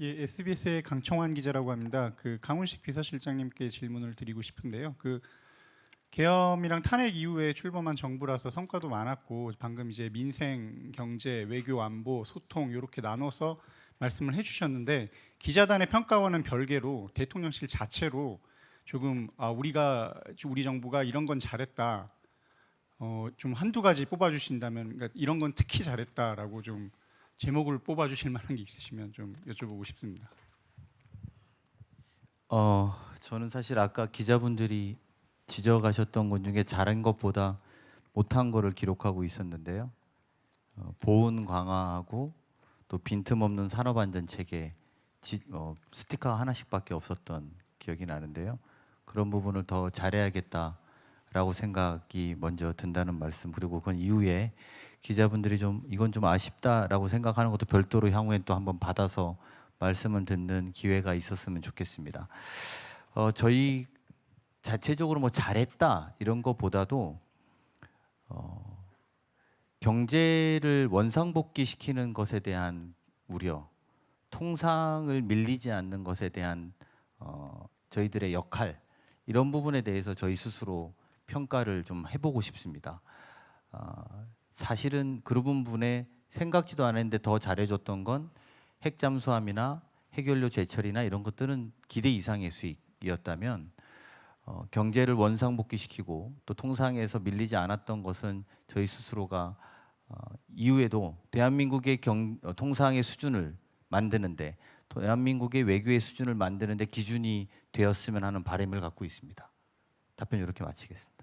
예, SBS의 강청환 기자라고 합니다. 그 강훈식 비서실장님께 질문을 드리고 싶은데요. 그 계엄이랑 탄핵 이후에 출범한 정부라서 성과도 많았고 방금 이제 민생, 경제, 외교, 안보, 소통 이렇게 나눠서 말씀을 해주셨는데 기자단의 평가와는 별개로 대통령실 자체로 조금 아, 우리가 우리 정부가 이런 건 잘했다. 어, 좀 한두 가지 뽑아주신다면 그러니까 이런 건 특히 잘했다라고 좀 제목을 뽑아주실 만한 게 있으시면 좀 여쭤보고 싶습니다. 어, 저는 사실 아까 기자분들이 지적하셨던 것 중에 잘한 것보다 못한 거를 기록하고 있었는데요. 어, 보훈 강화하고 또 빈틈없는 산업 안전 체계 지, 어, 스티커 하나씩밖에 없었던 기억이 나는데요. 그런 부분을 더 잘해야겠다라고 생각이 먼저 든다는 말씀 그리고 그 이후에 기자분들이 좀 이건 좀 아쉽다라고 생각하는 것도 별도로 향후에 또 한번 받아서 말씀을 듣는 기회가 있었으면 좋겠습니다. 어, 저희 자체적으로 뭐 잘했다 이런 것보다도 어, 경제를 원상복귀 시키는 것에 대한 우려, 통상을 밀리지 않는 것에 대한 어, 저희들의 역할 이런 부분에 대해서 저희 스스로 평가를 좀 해보고 싶습니다. 어, 사실은 그 부분에 생각지도 않았는데 더 잘해줬던 건 핵잠수함이나 해결료 제철이나 이런 것들은 기대 이상의 수익이었다면 어, 경제를 원상복귀시키고 또 통상에서 밀리지 않았던 것은 저희 스스로가 어, 이후에도 대한민국의 경, 어, 통상의 수준을 만드는데 대한민국의 외교의 수준을 만드는데 기준이 되었으면 하는 바람을 갖고 있습니다. 답변 이렇게 마치겠습니다.